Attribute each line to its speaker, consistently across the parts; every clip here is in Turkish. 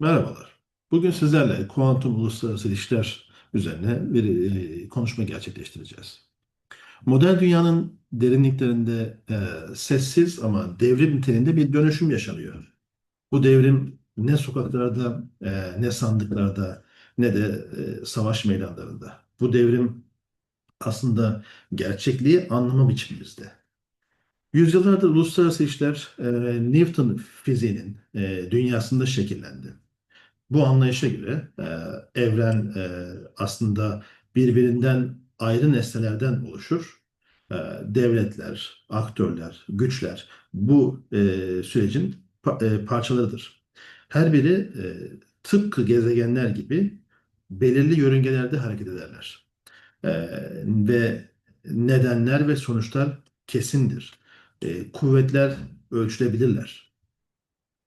Speaker 1: Merhabalar. Bugün sizlerle kuantum uluslararası ilişkiler üzerine bir e, konuşma gerçekleştireceğiz. Modern dünyanın derinliklerinde e, sessiz ama devrim niteliğinde bir dönüşüm yaşanıyor. Bu devrim ne sokaklarda, e, ne sandıklarda, ne de e, savaş meydanlarında. Bu devrim aslında gerçekliği anlama biçimimizde. Yüzyıllardır uluslararası ilişkiler e, Newton fiziğinin e, dünyasında şekillendi. Bu anlayışa göre e, evren e, aslında birbirinden ayrı nesnelerden oluşur. E, devletler, aktörler, güçler bu e, sürecin pa- e, parçalarıdır. Her biri e, tıpkı gezegenler gibi belirli yörüngelerde hareket ederler. E, ve nedenler ve sonuçlar kesindir. E, kuvvetler ölçülebilirler.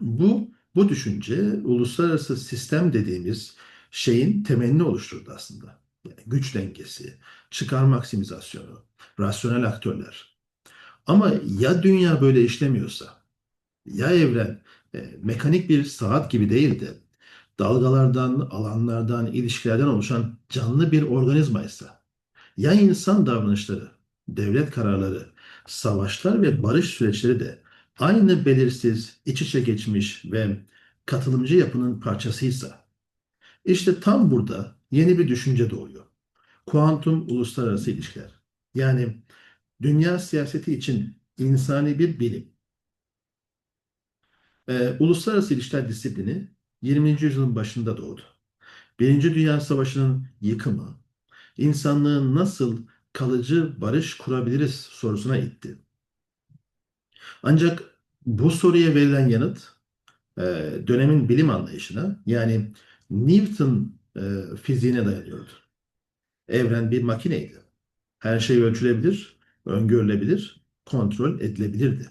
Speaker 1: Bu bu düşünce uluslararası sistem dediğimiz şeyin temelini oluşturdu aslında. Yani güç dengesi, çıkar maksimizasyonu, rasyonel aktörler. Ama ya dünya böyle işlemiyorsa, ya evren e, mekanik bir saat gibi değil de dalgalardan, alanlardan, ilişkilerden oluşan canlı bir organizmaysa, ya insan davranışları, devlet kararları, savaşlar ve barış süreçleri de aynı belirsiz, iç içe geçmiş ve katılımcı yapının parçasıysa, işte tam burada yeni bir düşünce doğuyor. Kuantum uluslararası ilişkiler. Yani dünya siyaseti için insani bir bilim. Ee, uluslararası ilişkiler disiplini 20. yüzyılın başında doğdu. Birinci Dünya Savaşı'nın yıkımı, insanlığın nasıl kalıcı barış kurabiliriz sorusuna itti. Ancak bu soruya verilen yanıt e, dönemin bilim anlayışına yani Newton e, fiziğine dayanıyordu. Evren bir makineydi. Her şey ölçülebilir, öngörülebilir, kontrol edilebilirdi.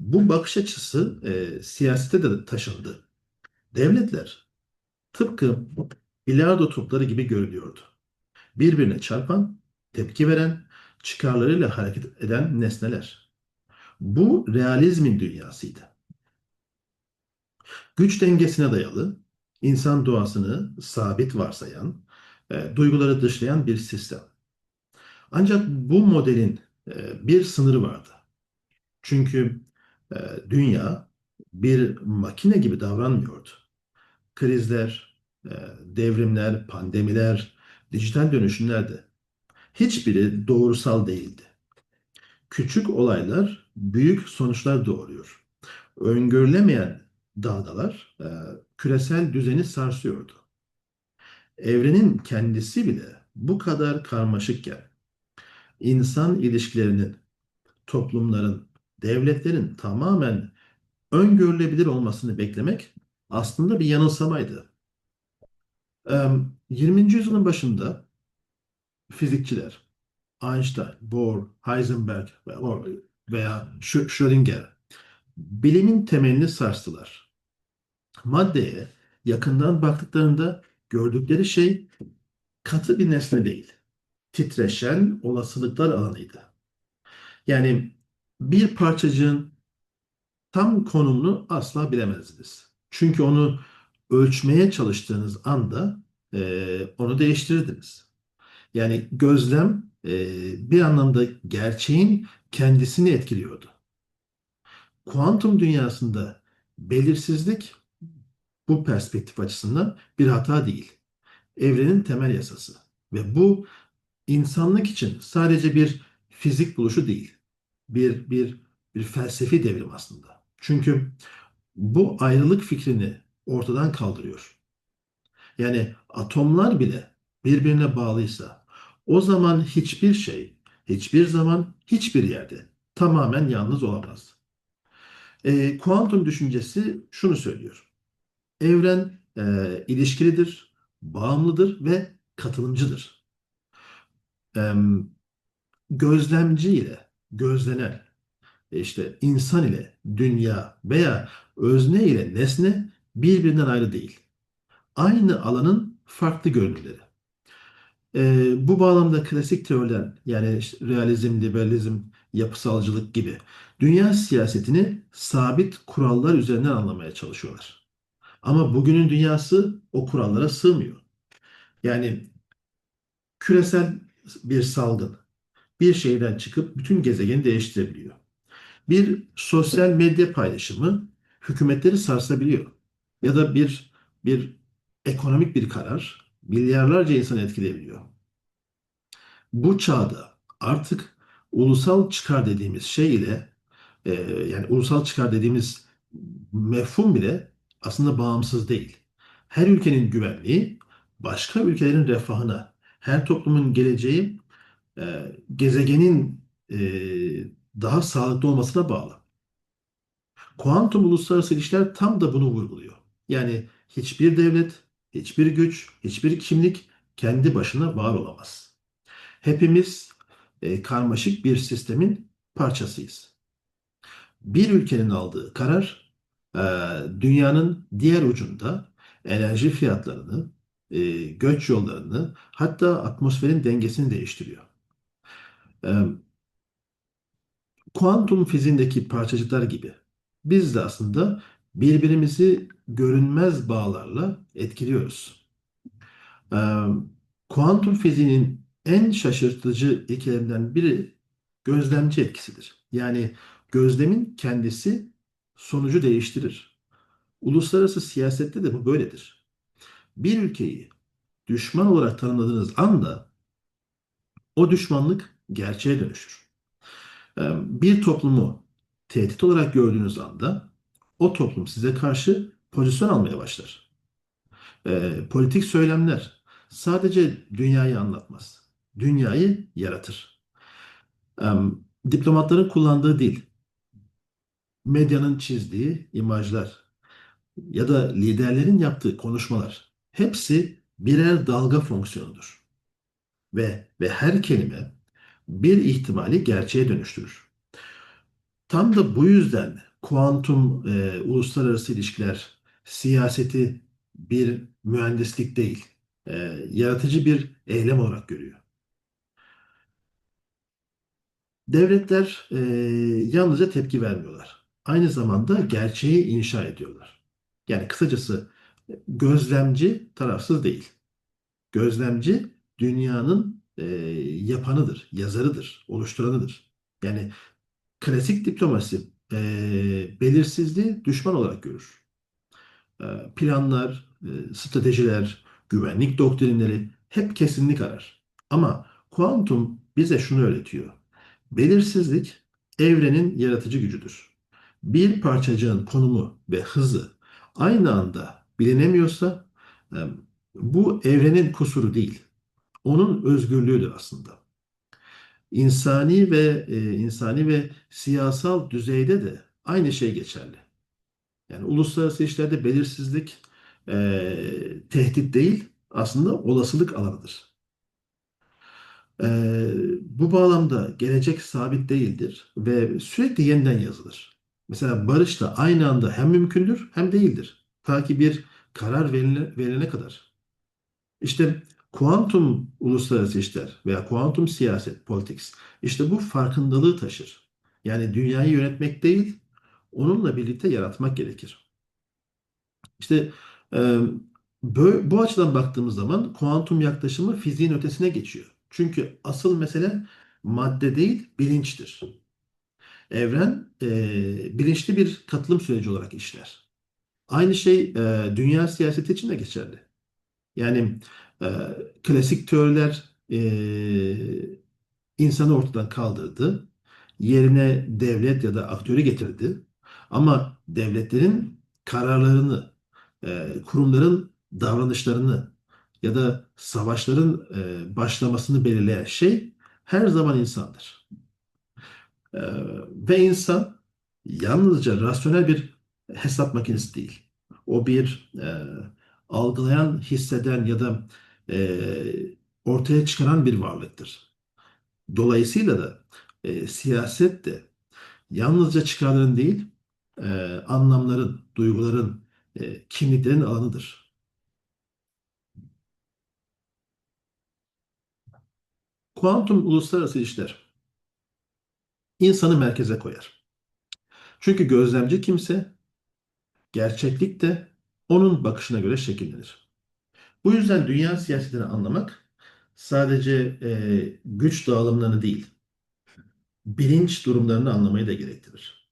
Speaker 1: Bu bakış açısı e, siyasete de taşındı. Devletler tıpkı bilardo topları gibi görülüyordu. Birbirine çarpan, tepki veren, çıkarlarıyla hareket eden nesneler. Bu realizmin dünyasıydı. Güç dengesine dayalı, insan doğasını sabit varsayan, e, duyguları dışlayan bir sistem. Ancak bu modelin e, bir sınırı vardı. Çünkü e, dünya bir makine gibi davranmıyordu. Krizler, e, devrimler, pandemiler, dijital dönüşümler de hiçbiri doğrusal değildi. Küçük olaylar büyük sonuçlar doğuruyor. Öngörülemeyen dalgalar e, küresel düzeni sarsıyordu. Evrenin kendisi bile bu kadar karmaşıkken insan ilişkilerinin, toplumların, devletlerin tamamen öngörülebilir olmasını beklemek aslında bir yanılsamaydı. E, 20. yüzyılın başında fizikçiler Einstein, Bohr, Heisenberg veya Schrödinger bilimin temelini sarstılar. Maddeye yakından baktıklarında gördükleri şey katı bir nesne değil. Titreşen olasılıklar alanıydı. Yani bir parçacığın tam konumunu asla bilemezdiniz. Çünkü onu ölçmeye çalıştığınız anda e, onu değiştirirdiniz. Yani gözlem e, bir anlamda gerçeğin kendisini etkiliyordu. Kuantum dünyasında belirsizlik bu perspektif açısından bir hata değil. Evrenin temel yasası. Ve bu insanlık için sadece bir fizik buluşu değil. Bir, bir, bir felsefi devrim aslında. Çünkü bu ayrılık fikrini ortadan kaldırıyor. Yani atomlar bile birbirine bağlıysa o zaman hiçbir şey, hiçbir zaman, hiçbir yerde tamamen yalnız olamaz. E, kuantum düşüncesi şunu söylüyor. Evren e, ilişkilidir, bağımlıdır ve katılımcıdır. E, gözlemci ile gözlenen, e, işte insan ile dünya veya özne ile nesne birbirinden ayrı değil. Aynı alanın farklı görünümleri. E, bu bağlamda klasik teoriler yani işte realizm, liberalizm, yapısalcılık gibi dünya siyasetini sabit kurallar üzerinden anlamaya çalışıyorlar. Ama bugünün dünyası o kurallara sığmıyor. Yani küresel bir salgın bir şeyden çıkıp bütün gezegeni değiştirebiliyor. Bir sosyal medya paylaşımı hükümetleri sarsabiliyor. Ya da bir bir ekonomik bir karar milyarlarca insanı etkileyebiliyor. Bu çağda artık ulusal çıkar dediğimiz şey ile e, yani ulusal çıkar dediğimiz mefhum bile aslında bağımsız değil. Her ülkenin güvenliği başka ülkelerin refahına, her toplumun geleceği e, gezegenin e, daha sağlıklı olmasına bağlı. Kuantum uluslararası ilişkiler tam da bunu vurguluyor. Yani hiçbir devlet, hiçbir güç, hiçbir kimlik kendi başına var olamaz. Hepimiz e, karmaşık bir sistemin parçasıyız. Bir ülkenin aldığı karar e, dünyanın diğer ucunda enerji fiyatlarını, e, göç yollarını, hatta atmosferin dengesini değiştiriyor. E, kuantum fiziğindeki parçacıklar gibi biz de aslında birbirimizi görünmez bağlarla etkiliyoruz. Ee, kuantum fiziğinin en şaşırtıcı ikileminden biri gözlemci etkisidir. Yani gözlemin kendisi sonucu değiştirir. Uluslararası siyasette de bu böyledir. Bir ülkeyi düşman olarak tanımladığınız anda o düşmanlık gerçeğe dönüşür. Ee, Bir toplumu tehdit olarak gördüğünüz anda o toplum size karşı pozisyon almaya başlar. Ee, politik söylemler sadece dünyayı anlatmaz. Dünyayı yaratır. Ee, diplomatların kullandığı dil, medyanın çizdiği imajlar ya da liderlerin yaptığı konuşmalar hepsi birer dalga fonksiyonudur. Ve ve her kelime bir ihtimali gerçeğe dönüştürür. Tam da bu yüzden kuantum e, uluslararası ilişkiler siyaseti bir mühendislik değil, e, yaratıcı bir eylem olarak görüyor. Devletler e, yalnızca tepki vermiyorlar. Aynı zamanda gerçeği inşa ediyorlar. Yani kısacası gözlemci tarafsız değil. Gözlemci dünyanın e, yapanıdır, yazarıdır, oluşturanıdır. Yani klasik diplomasi e, belirsizliği düşman olarak görür. E, planlar, e, stratejiler, güvenlik doktrinleri hep kesinlik arar. Ama kuantum bize şunu öğretiyor. Belirsizlik evrenin yaratıcı gücüdür. Bir parçacığın konumu ve hızı aynı anda bilinemiyorsa e, bu evrenin kusuru değil. Onun özgürlüğüdür aslında insani ve e, insani ve siyasal düzeyde de aynı şey geçerli. Yani uluslararası işlerde belirsizlik e, tehdit değil, aslında olasılık alanıdır. E, bu bağlamda gelecek sabit değildir ve sürekli yeniden yazılır. Mesela barış da aynı anda hem mümkündür hem değildir. Ta ki bir karar verilene, verilene kadar. İşte kuantum uluslararası işler veya kuantum siyaset, politics işte bu farkındalığı taşır. Yani dünyayı yönetmek değil, onunla birlikte yaratmak gerekir. İşte e, bu, bu açıdan baktığımız zaman kuantum yaklaşımı fiziğin ötesine geçiyor. Çünkü asıl mesele madde değil, bilinçtir. Evren e, bilinçli bir katılım süreci olarak işler. Aynı şey e, dünya siyaseti için de geçerli. Yani e, klasik teoriler e, insanı ortadan kaldırdı. Yerine devlet ya da aktörü getirdi. Ama devletlerin kararlarını, e, kurumların davranışlarını ya da savaşların e, başlamasını belirleyen şey her zaman insandır. E, ve insan yalnızca rasyonel bir hesap makinesi değil. O bir e, algılayan, hisseden ya da e, ortaya çıkaran bir varlıktır. Dolayısıyla da e, siyaset de yalnızca çıkarların değil, e, anlamların, duyguların, e, kimliklerin alanıdır. Kuantum uluslararası ilişkiler insanı merkeze koyar. Çünkü gözlemci kimse gerçeklik de onun bakışına göre şekillenir. Bu yüzden dünya siyasetini anlamak sadece e, güç dağılımlarını değil, bilinç durumlarını anlamayı da gerektirir.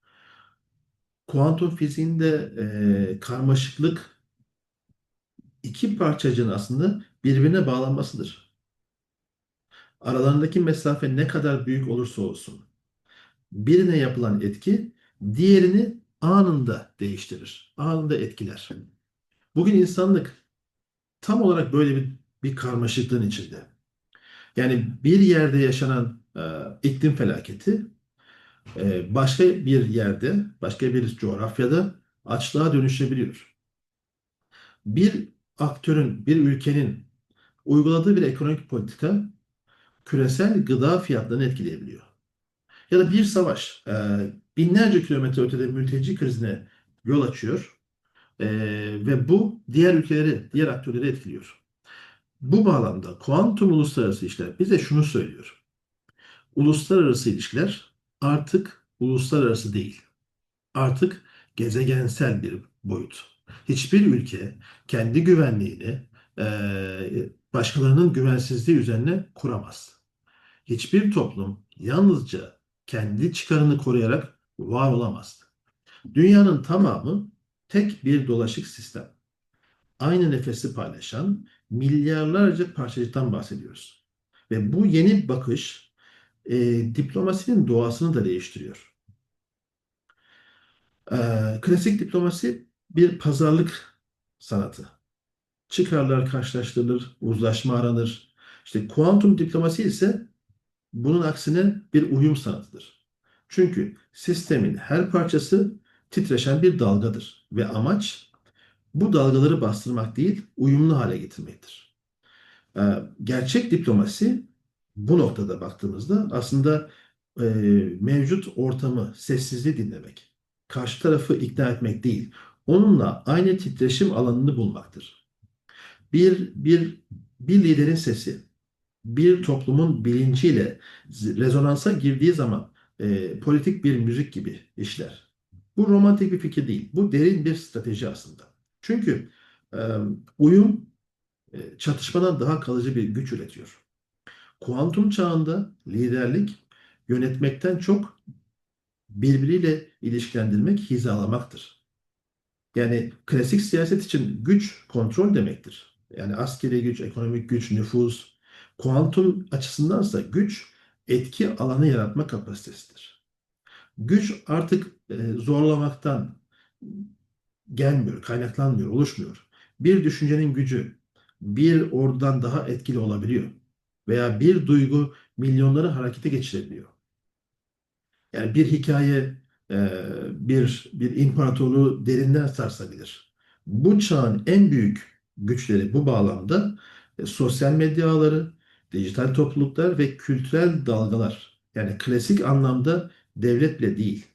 Speaker 1: Kuantum fiziğinde e, karmaşıklık iki parçacığın aslında birbirine bağlanmasıdır. Aralarındaki mesafe ne kadar büyük olursa olsun, birine yapılan etki diğerini anında değiştirir, anında etkiler. Bugün insanlık tam olarak böyle bir, bir karmaşıklığın içinde. Yani bir yerde yaşanan e, iklim felaketi e, başka bir yerde, başka bir coğrafyada açlığa dönüşebiliyor. Bir aktörün, bir ülkenin uyguladığı bir ekonomik politika küresel gıda fiyatlarını etkileyebiliyor. Ya da bir savaş e, binlerce kilometre ötede mülteci krizine yol açıyor e, ve bu diğer ülkeleri, diğer aktörleri etkiliyor. Bu bağlamda kuantum uluslararası işler bize şunu söylüyor. Uluslararası ilişkiler artık uluslararası değil. Artık gezegensel bir boyut. Hiçbir ülke kendi güvenliğini başkalarının güvensizliği üzerine kuramaz. Hiçbir toplum yalnızca kendi çıkarını koruyarak var olamaz. Dünyanın tamamı tek bir dolaşık sistem. Aynı nefesi paylaşan milyarlarca parçacıktan bahsediyoruz. Ve bu yeni bakış e, diplomasinin doğasını da değiştiriyor. E, klasik diplomasi bir pazarlık sanatı. Çıkarlar karşılaştırılır, uzlaşma aranır. İşte kuantum diplomasi ise bunun aksine bir uyum sanatıdır. Çünkü sistemin her parçası titreşen bir dalgadır ve amaç bu dalgaları bastırmak değil, uyumlu hale getirmektir. Ee, gerçek diplomasi bu noktada baktığımızda aslında e, mevcut ortamı, sessizliği dinlemek, karşı tarafı ikna etmek değil, onunla aynı titreşim alanını bulmaktır. Bir, bir, bir liderin sesi, bir toplumun bilinciyle rezonansa girdiği zaman e, politik bir müzik gibi işler. Bu romantik bir fikir değil. Bu derin bir strateji aslında. Çünkü e, uyum e, çatışmadan daha kalıcı bir güç üretiyor. Kuantum çağında liderlik yönetmekten çok birbiriyle ilişkilendirmek, hizalamaktır. Yani klasik siyaset için güç kontrol demektir. Yani askeri güç, ekonomik güç, nüfus. Kuantum açısındansa güç etki alanı yaratma kapasitesidir. Güç artık e, zorlamaktan gelmiyor, kaynaklanmıyor, oluşmuyor. Bir düşüncenin gücü bir ordudan daha etkili olabiliyor. Veya bir duygu milyonları harekete geçirebiliyor. Yani bir hikaye e, bir bir imparatorluğu derinden sarsabilir. Bu çağın en büyük güçleri bu bağlamda e, sosyal medya ağları, dijital topluluklar ve kültürel dalgalar. Yani klasik anlamda devlet bile değil.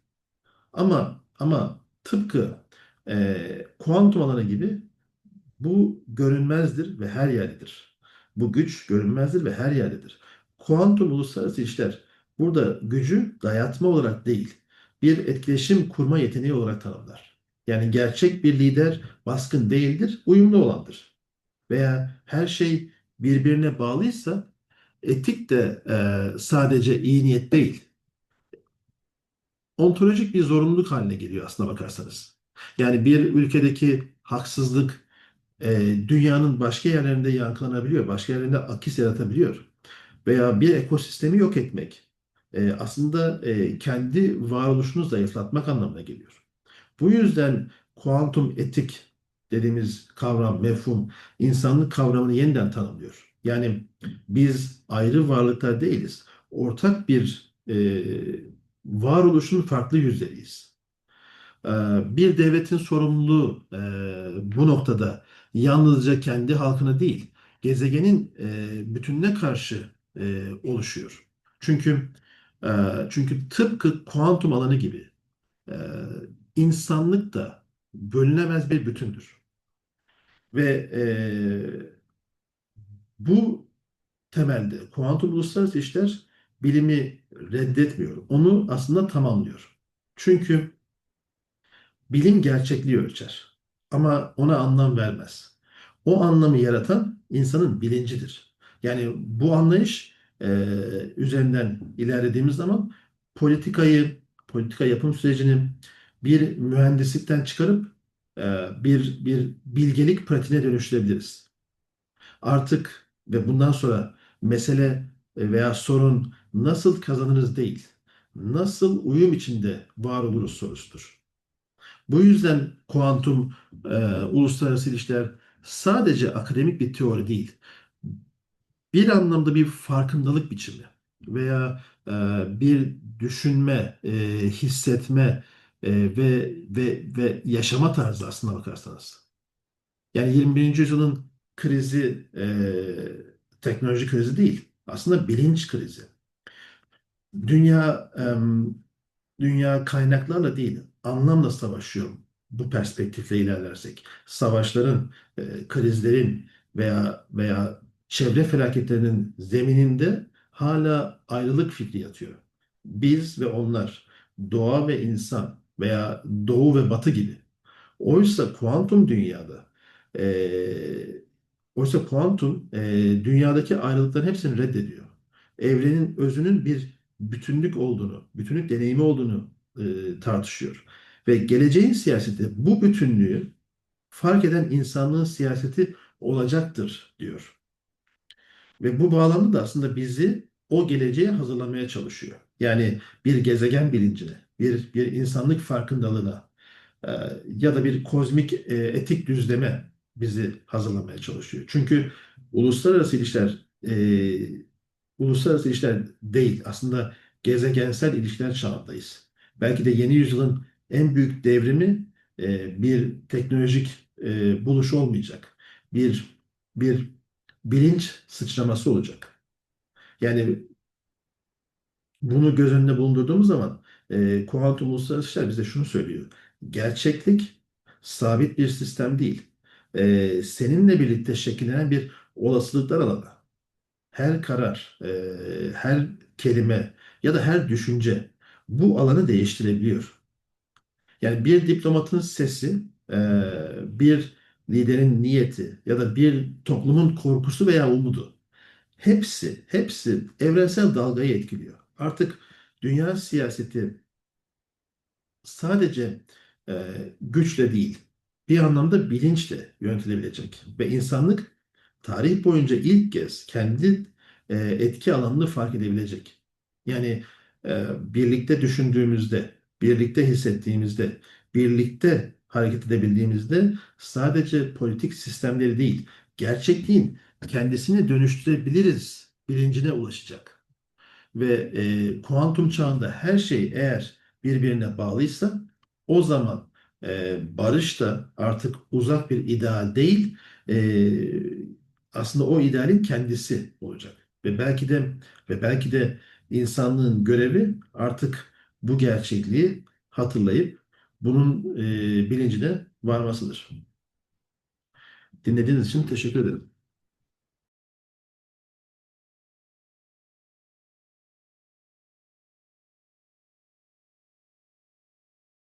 Speaker 1: Ama ama tıpkı e, kuantum alanı gibi bu görünmezdir ve her yerdedir. Bu güç görünmezdir ve her yerdedir. Kuantum uluslararası işler burada gücü dayatma olarak değil, bir etkileşim kurma yeteneği olarak tanımlar. Yani gerçek bir lider baskın değildir, uyumlu olandır. Veya her şey birbirine bağlıysa etik de e, sadece iyi niyet değil, ontolojik bir zorunluluk haline geliyor aslına bakarsanız. Yani bir ülkedeki haksızlık e, dünyanın başka yerlerinde yankılanabiliyor, başka yerlerinde akis yaratabiliyor. Veya bir ekosistemi yok etmek e, aslında e, kendi varoluşunu zayıflatmak anlamına geliyor. Bu yüzden kuantum etik dediğimiz kavram, mefhum, insanlık kavramını yeniden tanımlıyor. Yani biz ayrı varlıklar değiliz. Ortak bir e, varoluşun farklı yüzleriyiz. E, bir devletin sorumluluğu e, bu noktada yalnızca kendi halkına değil, gezegenin e, bütününe karşı e, oluşuyor. Çünkü e, çünkü tıpkı kuantum alanı gibi e, insanlık da bölünemez bir bütündür. Ve e, bu temelde kuantum uluslararası işler bilimi reddetmiyor. Onu aslında tamamlıyor. Çünkü bilim gerçekliği ölçer. Ama ona anlam vermez. O anlamı yaratan insanın bilincidir. Yani bu anlayış e, üzerinden ilerlediğimiz zaman politikayı, politika yapım sürecini bir mühendislikten çıkarıp e, bir bir bilgelik pratiğine dönüştürebiliriz. Artık ve bundan sonra mesele e, veya sorun nasıl kazanırız değil, nasıl uyum içinde var oluruz sorusudur. Bu yüzden kuantum e, uluslararası ilişkiler sadece akademik bir teori değil, bir anlamda bir farkındalık biçimi veya e, bir düşünme, e, hissetme e, ve ve ve yaşama tarzı aslına bakarsanız. Yani 21. yüzyılın krizi e, teknoloji krizi değil, aslında bilinç krizi. Dünya em, dünya kaynaklarla değil, anlamla savaşıyor bu perspektifle ilerlersek. Savaşların, e, krizlerin veya veya çevre felaketlerinin zemininde hala ayrılık fikri yatıyor. Biz ve onlar, doğa ve insan veya doğu ve batı gibi. Oysa kuantum dünyada, e, oysa kuantum e, dünyadaki ayrılıkların hepsini reddediyor. Evrenin özünün bir bütünlük olduğunu, bütünlük deneyimi olduğunu e, tartışıyor. Ve geleceğin siyaseti bu bütünlüğü fark eden insanlığın siyaseti olacaktır diyor. Ve bu bağlamda da aslında bizi o geleceğe hazırlamaya çalışıyor. Yani bir gezegen bilincine, bir, bir insanlık farkındalığına e, ya da bir kozmik e, etik düzleme bizi hazırlamaya çalışıyor. Çünkü uluslararası ilişkiler e, uluslararası ilişkiler değil, aslında gezegensel ilişkiler çağındayız. Belki de yeni yüzyılın en büyük devrimi e, bir teknolojik e, buluş olmayacak. Bir bir bilinç sıçraması olacak. Yani bunu göz önünde bulundurduğumuz zaman e, kuantum uluslararası ilişkiler bize şunu söylüyor. Gerçeklik sabit bir sistem değil. E, seninle birlikte şekillenen bir olasılıklar alanı. Her karar, e, her kelime ya da her düşünce bu alanı değiştirebiliyor. Yani bir diplomatın sesi, e, bir liderin niyeti ya da bir toplumun korkusu veya umudu hepsi, hepsi evrensel dalgayı etkiliyor. Artık dünya siyaseti sadece e, güçle değil, bir anlamda bilinçle yönetilebilecek ve insanlık tarih boyunca ilk kez kendi e, etki alanını fark edebilecek. Yani e, birlikte düşündüğümüzde, birlikte hissettiğimizde, birlikte hareket edebildiğimizde sadece politik sistemleri değil, gerçekliğin kendisini dönüştürebiliriz bilincine ulaşacak. Ve e, kuantum çağında her şey eğer birbirine bağlıysa o zaman e, barış da artık uzak bir ideal değil, e, aslında o idealin kendisi olacak. Ve belki de ve belki de insanlığın görevi artık bu gerçekliği hatırlayıp bunun e, bilincine varmasıdır. Dinlediğiniz için teşekkür ederim.